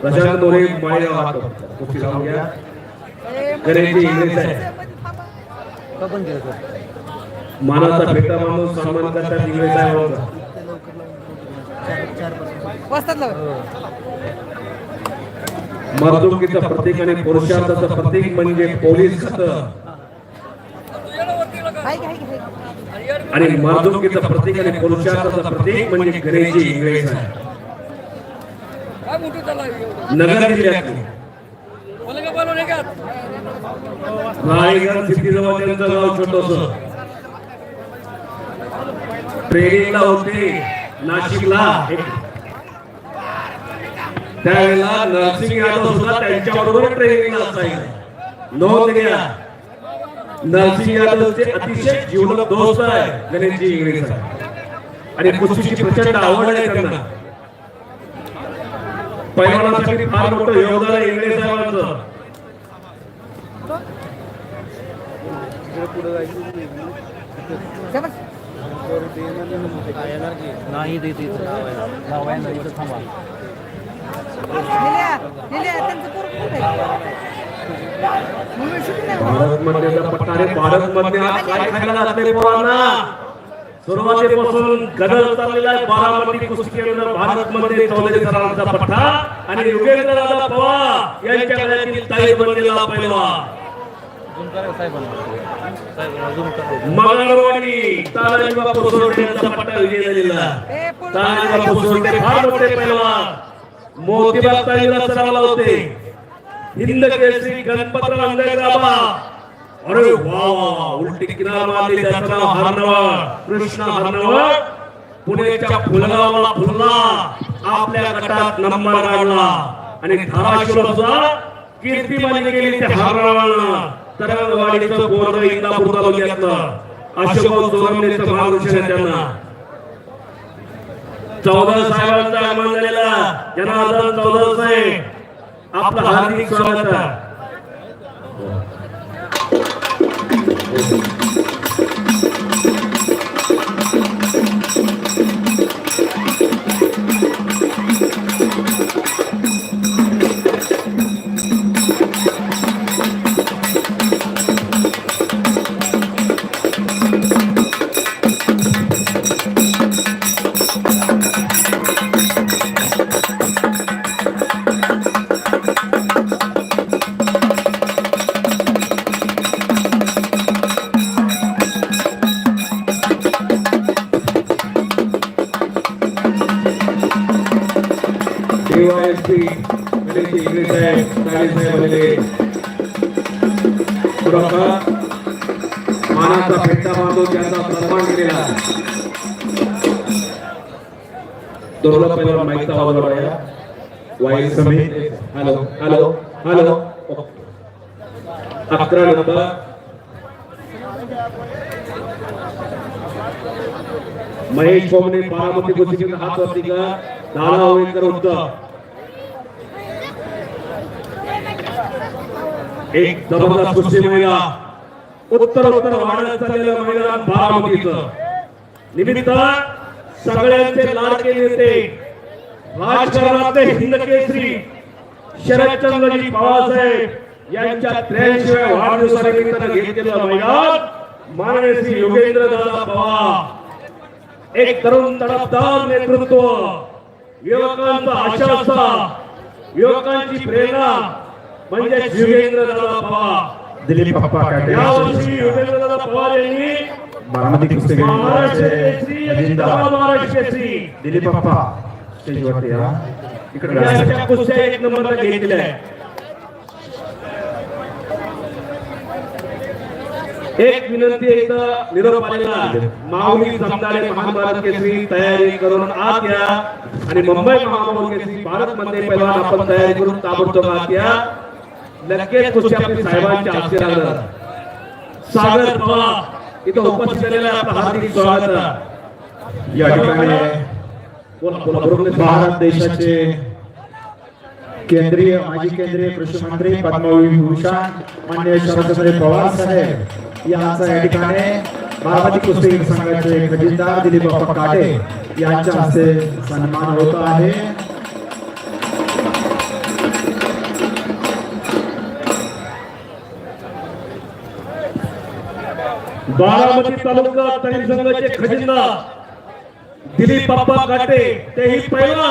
प्रशांत मोरे माळे वाहतो कुस्ती लावून घ्या. गणेशजी इंग्रज आहे. मानाचा भेटा माणूस सन्मान करतात इंग्रज साहेबांचा वस्तात लाव मर्दुकीचं प्रतीक आणि पुरुषार्थाचं प्रतीक म्हणजे पोलीस खातं. आणि मर्दुकीचं प्रतीक आणि पुरुषार्थाचं प्रतीक म्हणजे गणेशजी इंग्रज आहे. काय मोठी त्याला नगर जिल्ह्यातली मला का बोलवलं नाही का? रायगड सिटीजवळ त्यांचं गाव छोटस. ट्रेनिंगला होते नाशिकला. एक- त्यावेळेला नरसिंग यादव सुद्धा त्यांच्या बरोबर ट्रेनिंगला असायचे. नोंद घ्या. नरसिंग यादवचे अतिशय जीवलग दोस्त आहे गणेशजी इंग्रज आणि कुस्तीची प्रचंड आवड आहे त्यांना. पैलवानासाठी फार मोठं योगदान आहे इंग्रज साहेबांचं नाही देत थांबा. भारत रे भारत मध्ये आज काय खायला पोरांना सुरुवातीपासून गदर चाललेला आहे बारामती कुस्ती केंद्र भारत मध्ये चौधरी सरांचा पट्टा आणि युगेंद्र दादा पवार यांच्या गळ्यातील ताई बनलेला पहिला झूम करा साहेबांना साहेबांना झूम करा मंगळवाडी तानाजी बापू सोरडे यांचा पट्टा विजय झालेला. ए, पोरं तानाजी बापू सोरडे फार मोठे पहिलवान मोतीबाग ताईला सरावला होते हिंद केसरी गणपतराव अंधेराबा अरे वा वा उलटी किनार वाले त्याचं नाव हरनवळ. कृष्ण हरनवळ. पुण्याच्या फुलगावला फुलला. आपल्या गटात नंबर काढला. आणि धाराशिवचा कीर्तिमानी केली त्या हरनवळनं. तरंगवाडीचं बोर्ड इंदापूर तालुक्यातलं. अशोक चोरमनेचं मार्गदर्शन आहे त्यांना. चौदा साहेबांचा आगमन झालेला जनार्दन चौदा साहेब. आपलं हार्दिक स्वागत आहे. Thank you. माईकचा आवाज समित. हॅलो हॅलो हॅलो अकरा नंबर. महेश बोमणे बारामती गोष्टीचा हात वरती का? दादा ओवेकर उत्तर एक जबरदस्त कुस्ती महिला. उत्तर उत्तर वाढत चाललेलं मैदान बारामतीचं. निमित्त सगळ्यांचे लाडके नेते. राजकारणातले हिंद केसरी शरदचंद्रजी पवारसाहेब यांच्या त्र्याऐंशीव्या वाढदिवसानिमित्तानं घेतलेलं मैदान माननीय श्री योगेंद्र दादा पवार. एक तरुण तडफदार नेतृत्व युवकांचा आशासा युवकांची प्रेरणा म्हणजे युगेंद्र दादा पवार. दिलीप काटे. यावर्षी युगेंद्र दादा पवार यांनी बारामती कुस्ती महाराष्ट्र दिलीप पप्पा स्टेजवरती या इकडे कुस्त्या एक नंबरला घेतलेल्या आहे. एक विनंती एकदा निरोप आलेला माऊली जमदारे महाभारत केसरी तयारी करून आत या. आणि मुंबई महापौर केसरी भारत मध्ये पहिलवान आपण तयारी करून ताबडतोब आत या. लगेच कुस्ती आपली साहेबांच्या हस्ते लागणार. सागर पवार इथं उपस्थित झालेला. आपलं हार्दिक स्वागत. या ठिकाणी भारत देशाचे केंद्रीय माजी केंद्रीय कृषी मंत्री पद्मविभूषण मान्य शरदचंद्र पवार साहेब यांचा या ठिकाणी बारामती कुस्ती संघाचे खजिनदार दिलीप बाप्पा काटे यांच्या हस्ते सन्मान होत आहे. बारामती तालुका तरी संघाचे खजिनदार दिलीप बाप्पा काटे तेही पहिला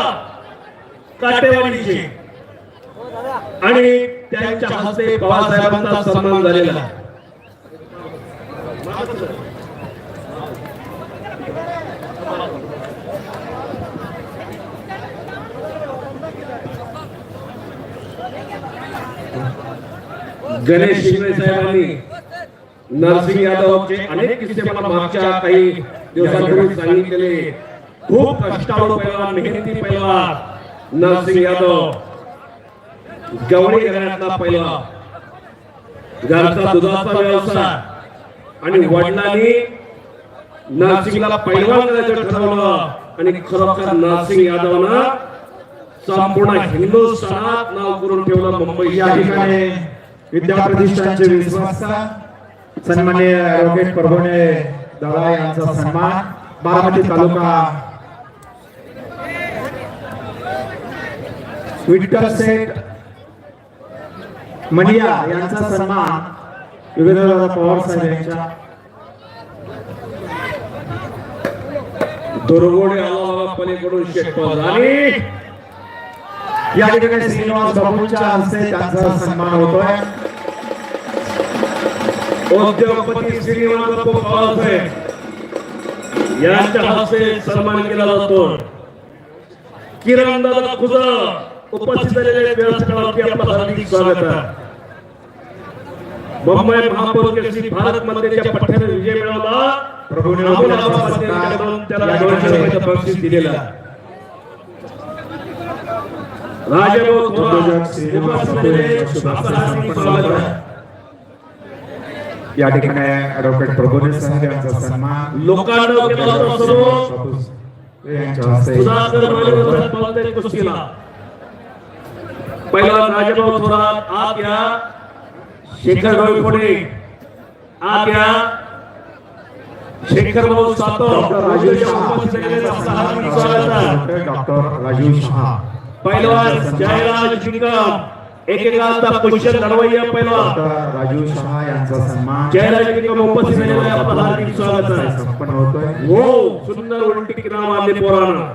काटेवाडीचे. आणि त्यांच्या हस्ते बाबासाहेबांचा सन्मान झालेला गणेश शिंदे साहेबांनी नरसिंह यादवचे अनेक किस्से मला मागच्या काही दिवसांपूर्वी सांगितलेले खूप कष्टाळू पैलवान मेहनती पैलवान नरसिंह यादव गवळी घराण्यातला पैलवान घरचा दुधाचा व्यवसाय आणि वडिलांनी नरसिंगला पैलवान करायचं ठरवलं आणि खरोखर यादवनं संपूर्ण हिंदुस्थानात नाव करून ठेवलं मुंबई या ठिकाणी. विद्या प्रतिष्ठानचे विश्वासता सन्मान्य रॉकेट प्रभूने दळा यांचा सन्मान बारामती तालुका विठ्ठल सेठ मनिया यांचा सन्मान विवेकदादा पवार साहेब यांच्या दुर्गोडे आला पलीकडून शेटपद. आणि या ठिकाणी श्रीनिवास बाबूंच्या हस्ते त्यांचा सन्मान होतोय. उद्योगपती बापू पवारसाहेब यांच्या हस्ते सन्मान केला जातो. किरण दादा खुजा उपस्थित झालेले आपलं हार्दिक स्वागत आहे. मुंबई महापौर केसरी भारत मंदिराच्या पठ्ठ्याने विजय मिळवला. प्रभूने त्याला दोनशे रुपयाचं बक्षीस दिलेलं आहे. राजाभाऊ थोरात उद्योजक श्रीनिवास बाबू यांच्या शुभ हस्ते आपलं हार्दिक संपन्न स्वागत होतोय. आहे या ठिकाणी ॲडव्होकेट प्रभूने साहेब यांचा सन्मान लोकांना पहिला राजाभाऊ थोरात आत या शेखर भाऊ पुढे आत या शेखर भाऊ सातो डॉक्टर राजीव शहा. पहिलवान जयराज लढवय्या पहिलवान डॉक्टर राजीव शहा यांचा सन्मान. जयराज निकम उपस्थित झालेले आहे. आपलं हार्दिक स्वागत आहे. संपन्न होतोय. हो सुंदर पोरानं.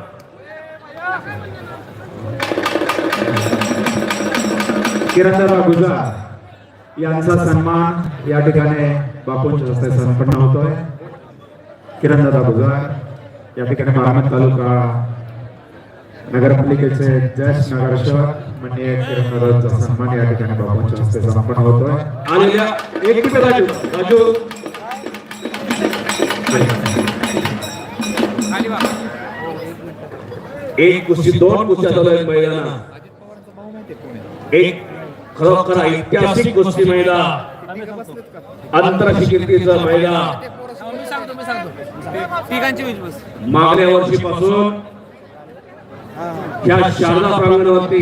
किरणदादा गुजर यांचा सन्मान या ठिकाणी बापूंच्या हस्ते संपन्न होतोय. किरणदादा गुजर या ठिकाणी बारामती तालुका नगरपालिकेचे नगरसेवक म्हणजे किरणदादांचा सन्मान या ठिकाणी बापूंच्या हस्ते संपन्न होतोय. आलेल्या एक राजू राजू. एक कुस्ती दोन कुस्त्या चालू आहेत एक खरोखर ऐतिहासिक कुस्ती मैदान. आंतरराष्ट्रीय कीर्तीचं मैदान. मी सांगतो मी सांगतो. तिघांची वीज बस. मागल्या वर्षीपासून या शारदा प्रांगणावरती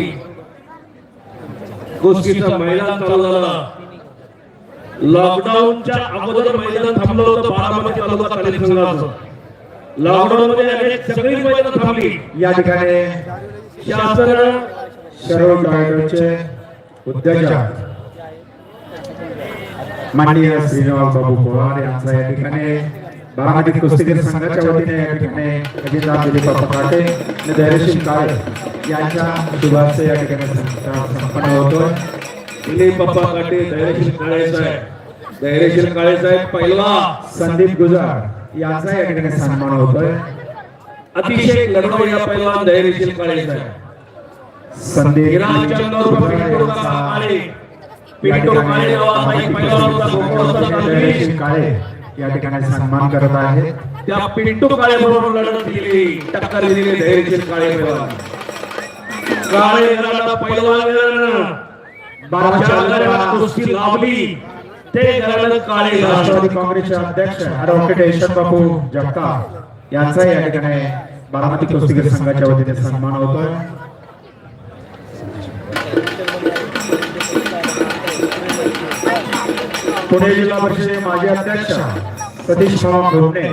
कुस्तीचं मैदान चालू झाला. लॉकडाऊनच्या अगोदर मैदान थांबलं होतं बारामती तालुका तालीम संघाचं. लॉकडाऊन मध्ये अनेक सगळी मैदान थांबली. या ठिकाणी शासन सर्व डायरेक्टरचे उद्योजक. माननीय श्रीनिवास बाबू पवार यांचा या ठिकाणी बारामती कुस्तीगीर संघाच्या वतीने या ठिकाणी अजितदार दिलीप काटे आणि धैर्यशील काळे यांच्या शुभार्थ या ठिकाणी संपन्न होतोय दिलीप बाप्पा काटे धैर्यशील काळे साहेब धैर्यशील काळे साहेब पहिला संदीप गुजार यांचा या ठिकाणी सन्मान होतोय अतिशय लढवं या पहिला धैर्यशील काळे साहेब संदीप काळे काळे या ठिकाणी सन्मान करत आहेत. त्या पिंटू काळे बरोबर लढत दिली टक्कर दिली धैर्यशील काळे काळे कुस्ती लावली ते घरानं काळे राष्ट्रवादी काँग्रेसचे अध्यक्ष ऍडव्होकेट यशवंत बापू जगताप. यांचा या ठिकाणी बारामती कुस्तीगीर संघाच्या वतीने सन्मान होतोय. पुणे जिल्हा परिषदेचे माजी अध्यक्ष सतीश पवार घोडणे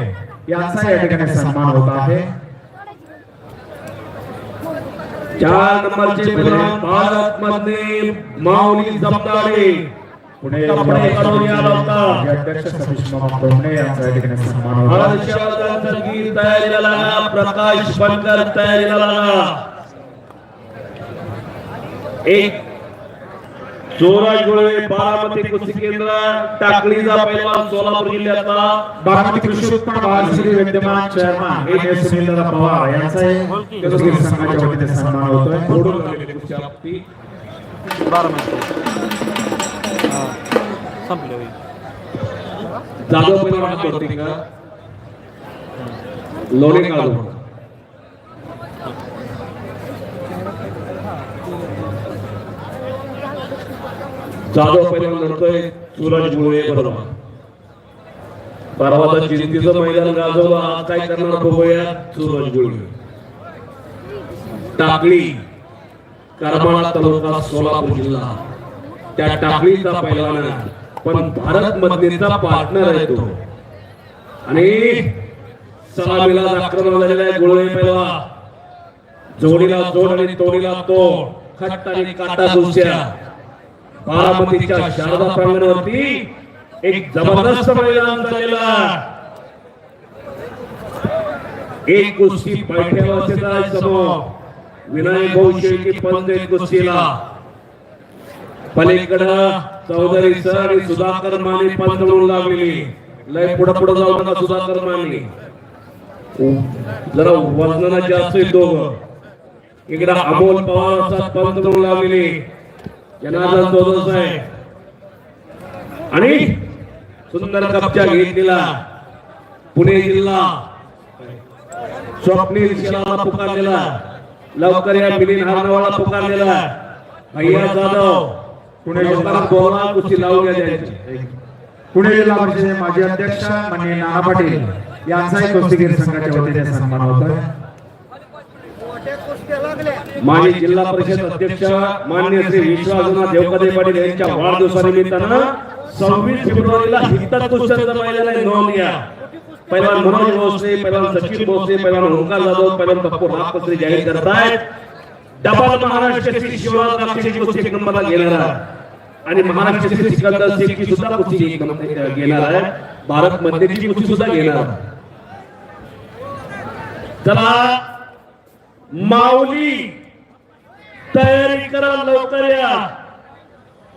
यांचा या ठिकाणी सन्मान होत आहे. चार नंबरचे भारत मधले माऊली जमदारे पुणे अध्यक्ष सतीश मामा यांचा या ठिकाणी सन्मान प्रकाश बनकर तयारीला लागा एक चोराज बारामती केंद्र टाकळीचा पैलवान सोलापूर जिल्ह्यातला बारामती कृषी उत्पन्न बाजार समिती विद्यमान ए एस पवार संघाच्या वतीने सन्मान होतोय. फोडून संपले जाधव पैलवान लोणे काढू जाधव पैलवान लढतोय सूरज गुळे बरोबर परवाचा चिंतीचं मैदान गाजवलं आज काय करणार बघूया सूरज गुळे टाकळी करमाळा तालुका सोलापूर जिल्हा. त्या टाकळीचा पहिला पण भारत मधलीचा पार्टनर आहे तो. आणि सलामीला आक्रमण झालेला आहे गुळे पहिला जोडीला जोड आणि तोडीला तोड. खट्ट आणि काटा दुसऱ्या बारामतीच्या शारदा प्रांगणावरती एक जबरदस्त मैदान झालेला एक कुस्ती समोर. विनायक भाऊ शेळके पंच एक कुस्तीला. पलीकडं चौधरी सर आणि सुधाकर माने पंच म्हणून लागलेली. लय पुढे पुढे जाऊ नका सुधाकर माने. जरा वजनाला जास्त दोघं. इकडे अमोल पवार असतात पंच म्हणून लागलेली. जनार्दन चौधरी साहेब आणि सुंदर कपच्या घेतलेला पुणे जिल्हा. स्वप्नील शिलाला पुकारलेला. लवकर या मिलिंद हारनवाला पुकारलेला. भैया जाधव. पुणे बोला कुस्ती लावून द्यायची पुणे जिल्हा परिषदेचे माजी अध्यक्ष माननीय नाना पाटील यांचाही कुस्तीगीर संघाच्या वतीने सन्मान होतोय. माजी जिल्हा परिषद अध्यक्ष मान्य श्री विश्वासनाथ देवकदे पाटील यांच्या वाढदिवसानिमित्तानं सव्वीस फेब्रुवारीला हित्तात कुस्त्यांचं नोंद घ्या. पहिलवान मनोज भोसले पहिलवान सचिन भोसले पहिलवान ओंकार जाधव पहिलवान पप्पू रामपत्रे जाहीर करतायत. डबल महाराष्ट्र शिवराज राक्षसी कुस्ती एक नंबरला घेणार आहे आणि महाराष्ट्र केसरी सिकंदर शेखी सुद्धा कुस्ती एक नंबर घेणार आहे भारत मध्यची कुस्ती सुद्धा घेणार आहे चला माऊली. तयारी करा लवकर या.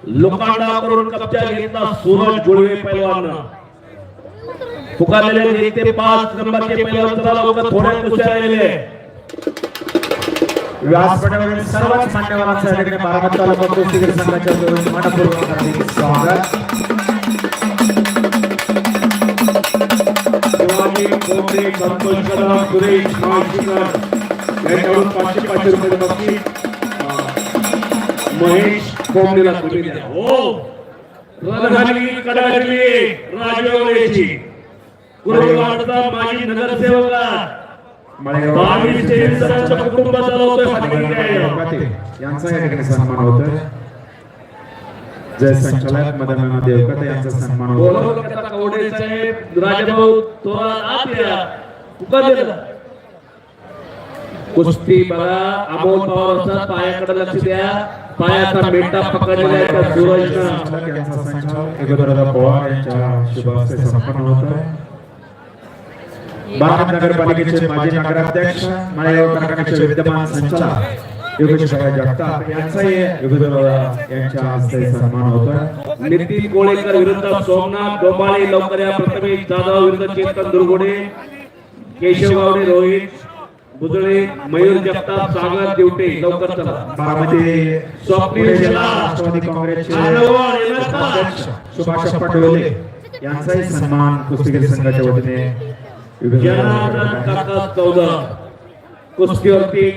लोकांना करून कब्जा घेतला सूरज गुळवे पैलवान. पुकारलेले नेते पाच नंबरचे पैलवान, चला लवकर थोड्या राहिलेले व्यासपीठावरील सर्वच मान्यवरांचं या ठिकाणी बारामती तालुका कुस्तीगीर संघाच्या मनपूर्वक हार्दिक स्वागत. शिवाजी, कोंबडे, संतोष कदम, सुरेश माळशीकर यांच्याकडून पाचशे पाचशे रुपये बक्षीस. महेश कोंबडीला तुम्ही द्या. हो. रणघाली कडाडली राजवेवरेची कुरुवाडचा माजी नगरसेवक. मळेगाव बावीस तेवीसांच्या कुटुंबात चालवतोय हातकरी पाटील. यांचा या ठिकाणी सन्मान होतोय जय संचालक मदन देवकते यांचा सन्मान होतोय बोलवलं का कवडे साहेब? राजाभाऊ थोडा आत या पुकार दिला कुस्ती बघा अमोल पवार पायाकडे लक्ष द्या. पायाचा मेंढा पकडलेला आहे त्या सूरजनं संचालक यांचा संचालक. योगेंद्रदादा पवार यांच्या शुभ हस्ते संपन्न होतोय. बारामती नगरपालिकेचे माजी नगराध्यक्ष माळेगाव कारखान्याचे विद्यमान संचालक योगेश भाई जगताप यांचाही योगेंद्रदादा यांच्या हस्ते सन्मान होतोय. नितीन कोळेकर विरुद्ध सोमनाथ डोंबाळे लवकर या प्रथमेश जाधव विरुद्ध चेतन दुर्गुडे केशव गावडे रोहित बुजळे मयूर जगताप सागर दिवटे लवकर चला. बारामती स्वप्नील राष्ट्रवादी काँग्रेसचे सुभाष पटोले. यांचाही सन्मान कुस्तीगीर संघाच्या वतीने जनार्दन काका चौधर कुस्तीवरती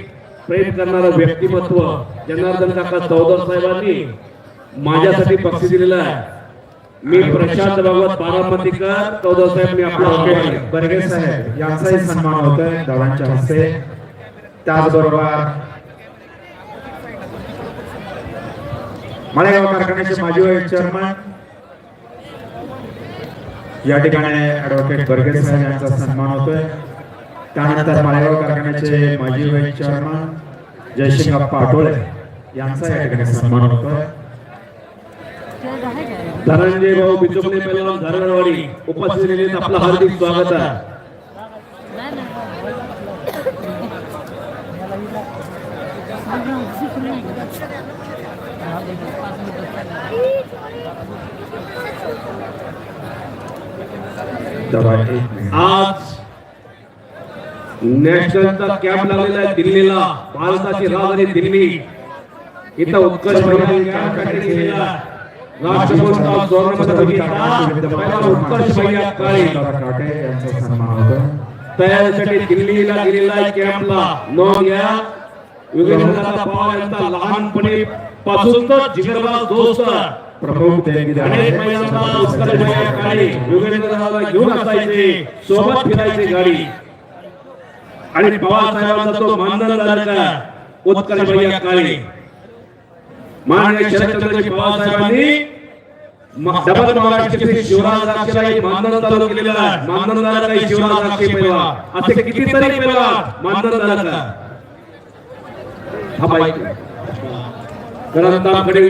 प्रेम करणारं व्यक्तिमत्व जनार्दन काका चौधर साहेबांनी माझ्यासाठी बक्षीस दिलेलं आहे. मी प्रशांत भागवत पारापतीकर चौदा साहेब मी आपला आभार बर्गे साहेब यांचाही सन्मान होतोय दादांच्या हस्ते. त्याचबरोबर माळेगाव कारखान्याचे माजी वाईस चेअरमन या ठिकाणी ऍडव्होकेट बर्गे साहेब यांचा सन्मान होतोय. त्यानंतर माळेगाव कारखान्याचे माजी वाईस चेअरमन जयसिंग आटोळे यांचा या ठिकाणी सन्मान होतोय. धनंजय भाऊ बिचोकले पैलवान धरणवाडी. उपस्थित असलेले आपलं हार्दिक स्वागत आहे. एक मिनिट. आज नॅशनलचा कॅम्प लागलेला आहे दिल्लीला. भारताची राजधानी दिल्ली. इथं उत्कर्ष पहिला उत्कर्ष भैया काळे काटे यांचा सन्मान होतो तयारीसाठी दिल्लीला गेलेला कॅम्पला नोंद घ्या पवार यांचा लहानपणी पासूनच जिगरबाज दोस्त प्रमुख उत्कर्ष भैया काळे घेऊन असायचे सोबत फिरायची गाडी आणि पवार साहेबांचा तो मानधन उत्कर्ष भैया काळे माननीय शरदचंद्रजी पवारसाहेबांनी डबल महाराष्ट्र केसरी शिवराज राक्षसाई मानधन चालू केलेला आहे. मानधन झाला काही शिवराज राक्षे पैलवान? असे कितीतरी पैलवान मानधन झाला हा बाईक कारण तापकडे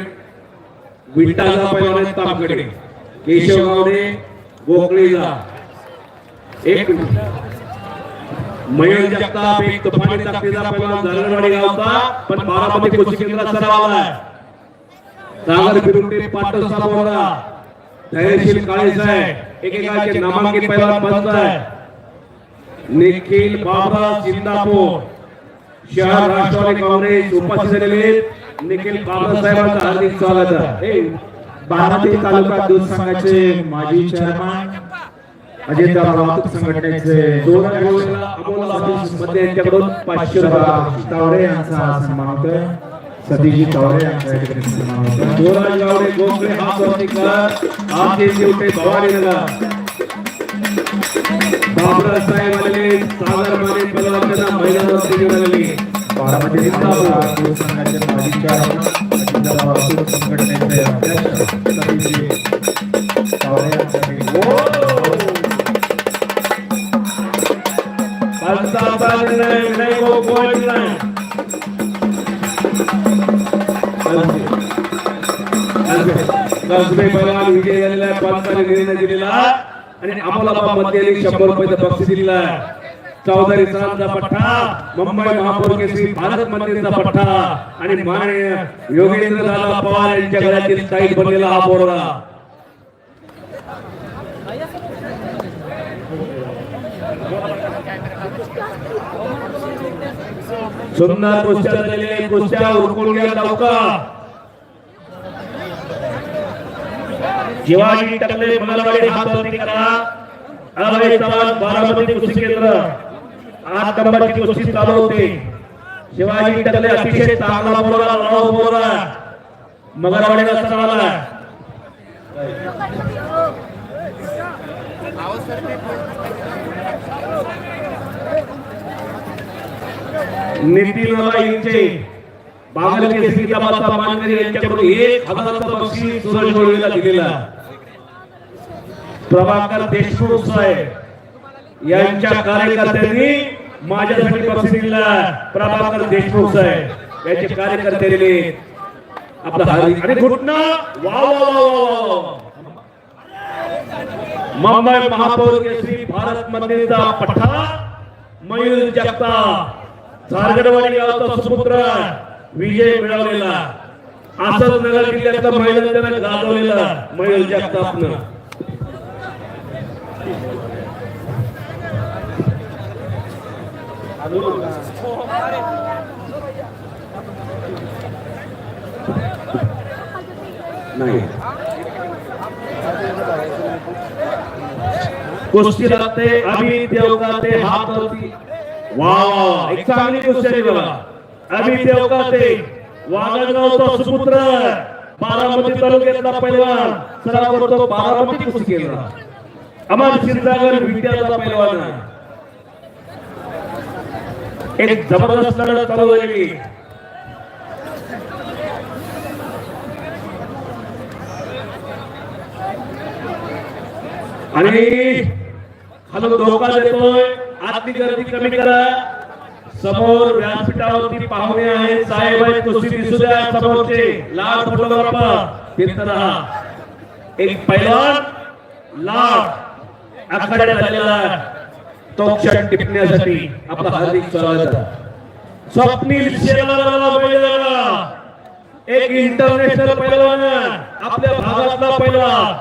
विटाला पैलवान आहेत तापकडे. केशव गावडे गोखळीला एक मिनिट. मयूर जगताप एक तुफानी ताकदीचा पैलवान धरणवाडी गावचा पण बारामती कृषी केंद्रात सराव आहे. सागर बिरुटे पाटण सापोरा धैर्यशील काळेसाहेब एकेकाचे नामांकित पैलवान पंच आहे. निखिल बाबरा सिंदापूर शहर राष्ट्रवादी काँग्रेस उपस्थित झालेले निखिल बाबरा साहेबांचं हार्दिक स्वागत आहे. हे, बारामती तालुका दूध संघाचे माजी चेअरमन अजित वाहतूक संघटनेचे दोन अमोल यांच्याकडून पाचशे रुपये तावरे यांचा सन्मान होतोय. सतीजी तावरे यांचा या ठिकाणी गोराज गावडे गोखले हात वरती कर हात देते उठे भवानी नगर बाबरा साहेब आलेले सागर माने पलवानच्या महिलांवरती निवडून आलेली बारामती दूध संघाचे माजी वाहतूक संघटनेचे अध्यक्ष सतीजी तावरे यांचा कसबे पहलवान विजय झालेला आहे पंचाने निर्णय दिलेला आणि अमोलाबा मध्ये शंभर रुपयाचं बक्षीस दिलेला आहे. चौधरी सरांचा पठ्ठा मुंबई महापौर केसरी भारत मंदिरचा पठ्ठा. आणि माननीय योगेंद्र दादा पवार यांच्या घरातील साईड बनलेला हा बोर्डा. सुंदर कुस्त्या झालेले कुस्त्या उरकून घ्या लवकर. शिवाजी टकले मंगलवाडी हात वरती करा अभय चव्हाण बारामती कृषी केंद्र. आठ नंबरची कुस्ती चालू होते. शिवाजी टकले अतिशय चांगला बोलला लढाऊ बोलला. मंगळवाडीला सणाला नितीन इंचे बागल केसरी दबाचा मानकरी यांच्याकडून एक हजाराचं बक्षीस सूरज गोळीला दिलेला प्रभाकर देशमुख साहेब यांच्या कार्यकर्त्यांनी माझ्यासाठी बक्षीस दिला प्रभाकर देशमुख साहेब यांचे कार्यकर्ते दिले आपला आणि घुटना. वा वा वा वा मुंबई महापौर केसरी भारत मंदिरचा पठ्ठा मयूर जगताप झारगडवाडी गावचा सुपुत्र विजय मिळवलेला. असंच नगर जिल्ह्यातला महिला त्यांना गाजवलेला. मयूर जगतापनं. नाही. कुस्ती लागते अभि देवगाते हात होती. वा वा. एक चांगली कुस्ती आहे बघा. अभि देवकाते. वागणगावचा सुपुत्र बारामती तालुक्यातला पैलवान. सराव करतो बारामती कुस्ती केंद्र अमर सिंधागर विद्याचा पहिलवान एक जबरदस्त लढत चालू झाली. आणि खालून धोका देतोय. आतली गर्दी कमी करा. समोर व्यासपीठावरती पाहुणे आहेत. साहेब आहेत कुस्ती दिसू द्या समोरचे. लाल फोटोग्राफर फिरत राहा एक पैलवान लाल आखाड्यात आलेला तो क्षण टिपण्यासाठी आपला हार्दिक स्वागत स्वप्नील शेलाराला एक इंटरनॅशनल पैलवान आपल्या भागातला पैलवान.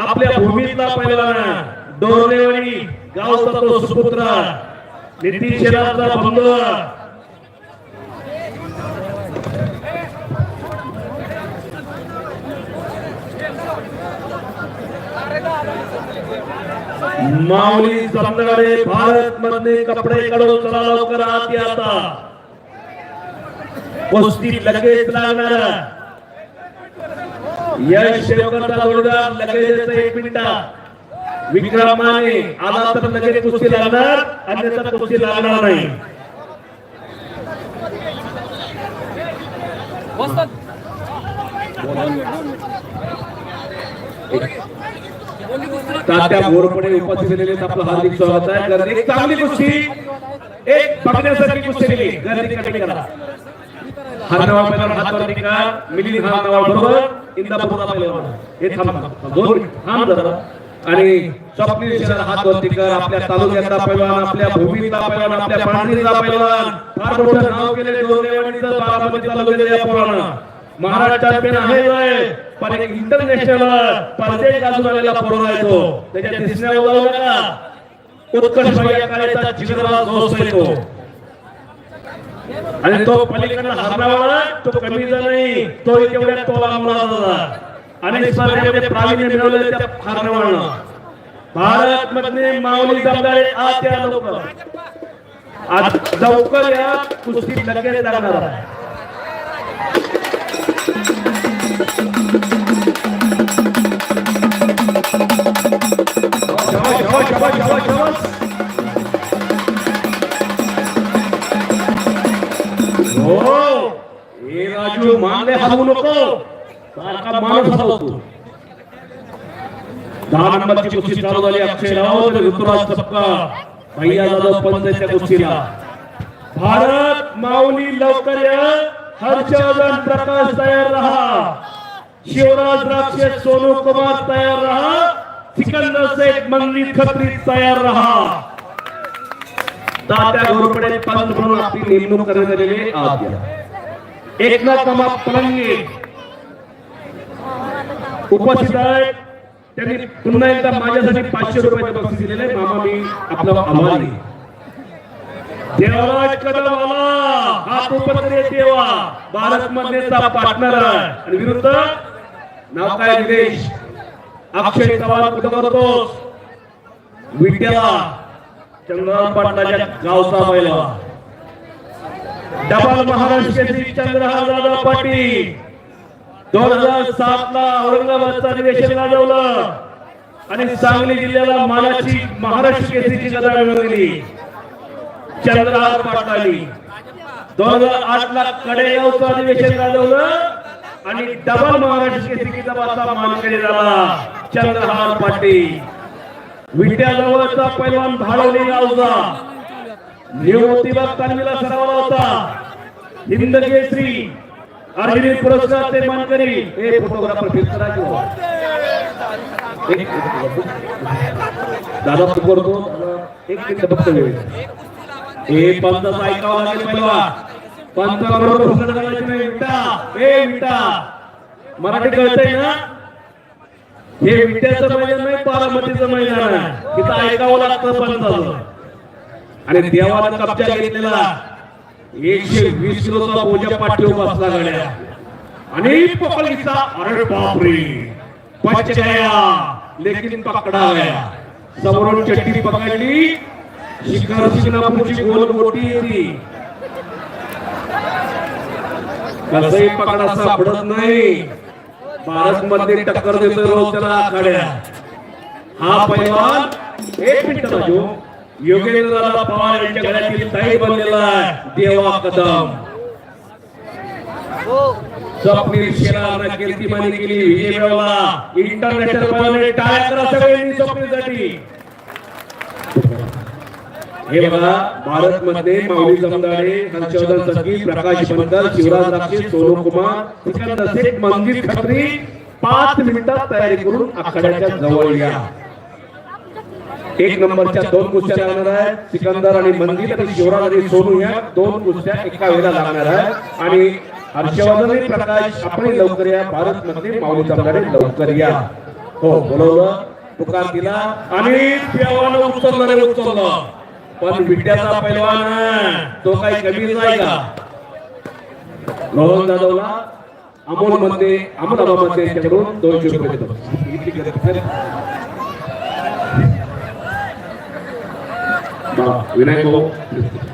आपल्या भूमीतला पैलवान डोरनेवाडी गावचा तो सुपुत्र नितीन शेलारचा बंधू माऊली समजाडे भारत मध्ये कपडे काढून चला लवकर आत आता. कुस्ती लगेच लागणार. यश शेवकरचा जोडीदार लगेच एक मिनिटा. विक्रमाने आला तर लगेच कुस्ती लागणार अन्यथा कुस्ती लागणार नाही तात्या बोरपडे उपस्थित झालेले आहेत. आपलं हार्दिक स्वागत आहे गर्दी एक चांगली कुस्ती एक बघण्यासारखी कुस्ती केली गर्दी कमी करा हातवा पहिला हातवरती का मिलिंद हा नावा बरोबर इंदापूरचा पहिलवान हे थांब थांब. दोन मिनिट थांब जरा आणि स्वप्नील हात वरती कर आपल्या तालुक्यातला पैलवान आपल्या भूमीतला पैलवान आपल्या पाणीचा पैलवान. फार मोठं नाव केले डोरनेवाडीचं बारामती तालुक्यात पोरानं महाराष्ट्र चॅम्पियन आहे पण एक इंटरनॅशनल परदेश गाजून आलेला पोरगा येतो. त्याच्या दिसण्या जाऊ उत्कर्ष या काळाचा जिगरवा दोस्त आहे आणि तो पलीकडला हरणावाला तो कमीचा नाही तो एवढ्या तोला मुलाचा अनेक स्पर्धेमध्ये प्रावीण्य मिळवले त्या भारत माऊली जमदारे आज त्या लवकर आज लवकर या कुस्ती लगेच लागणार आहे. हो हे राजू मागे हलवू नको. दहा नंबरची कुस्ती चालू झाली. अक्षय राऊत ऋतुराज सपका भैया जाधव कुस्तीला. भारत माऊली लवकर या. हर्षवर्धन प्रकाश तयार रहा. शिवराज राक्षस सोनू कुमार तयार रहा. सिकंदर शेख मंगली खत्री तयार रहा. तात्या घोरपडे पंत म्हणून आपली नेमणूक करण्यात आलेली एकनाथ कमा पलंगी. उपस्थित आहेत त्यांनी पुन्हा एकदा माझ्यासाठी पाचशे रुपयाचं बक्षीस दिलेलं. आहे मामा मी आपला आभारी. देवराज कदम आला हा उपत्रे देवा. भारत मधलेचा पार्टनर आहे. आणि विरुद्ध नाव काय निलेश अक्षय चव्हाण कुठं करतोस विट्याला. चंद्रराव पाटलाच्या गावचा महिला डबल महाराष्ट्र केसरी चंद्रहार दादा पाटील. दोन हजार सात ला औरंगाबादचं अधिवेशन गाजवलं. आणि सांगली जिल्ह्याला मानाची महाराष्ट्र केसरीची गदा मिळवली. चंद्रहार पाटलांनी. दोन हजार आठ ला कडेगावचं अधिवेशन गाजवलं. आणि डबल महाराष्ट्र केसरी किताबाचा मानकडे झाला चंद्रहार पाटील. विट्याजवळचा पैलवान भाडवली गावचा. निवृत्तीला तालमीला सरावला होता. हिंद केसरी. अर्जुनी पुरस्कार पुरस्कारचे मानकरी. हे फोटोग्राफर फिरकराचे हो. दादा तू करतो एक मिनिट फक्त वेळ. हे पंत ऐकावं लागेल पहिला पंचाबरोबर प्रश्न करायचे नाही. विटा. हे विटा. मराठी कळतंय ना? हे विट्याचं मैदान नाही बारामतीचं मैदान आहे. तिथं ऐकावं लागतं पंचाचं आणि देवाला कब्जा घेतलेला. एकशे वीस किलोचा बोजा पाठीवर बसला गड्या. आणि पकडीचा अरे बापरे. पच गया लेकिन पकडा गया समोरून चट्टी पकडली. शिखर शिंगणापूरची गोल मोठी येते. कसंही पकडा सापडत नाही. भारत मध्ये टक्कर देतो रोज त्याला आखाड्या हा पैलवान एक मिनिट बाजू योगेंद्रदादा पवार यांच्या गळ्यातील ताई बनलेला देवा कदम. स्वप्नील शेलारनं कीर्तिमानी केली विजय मिळवला. इंटरनॅशनल पॉईंट टाळ्या करा सगळ्यांनी स्वप्नीलसाठी. हे बघा भारत मध्ये माऊली जमदारे हर्षवर्धन सखी प्रकाश बनकर शिवराज राक्षे सोनू कुमार सिकंदर शेख मंजित खत्री पाच मिनिटात तयारी करून आखाड्याच्या जवळ या. एक नंबरच्या दोन कुस्त्या लागणार आहेत. सिकंदर आणि मंदिर आणि शिवराज आणि सोनू या दोन कुस्त्या एका वेळेला लागणार आहेत. आणि हर्षवर्धन प्रकाश आपण लवकर या. भारत मध्ये माऊली जमणारे लवकर या. हो बोलवलं. पुकार दिला. आणि पेवानं उचललं रे उचललं पण विट्याचा पैलवान तो काही कमी नाही का? रोहन जाधवला. अमोलमध्ये अमोलमध्ये दोनशे रुपये देतो किती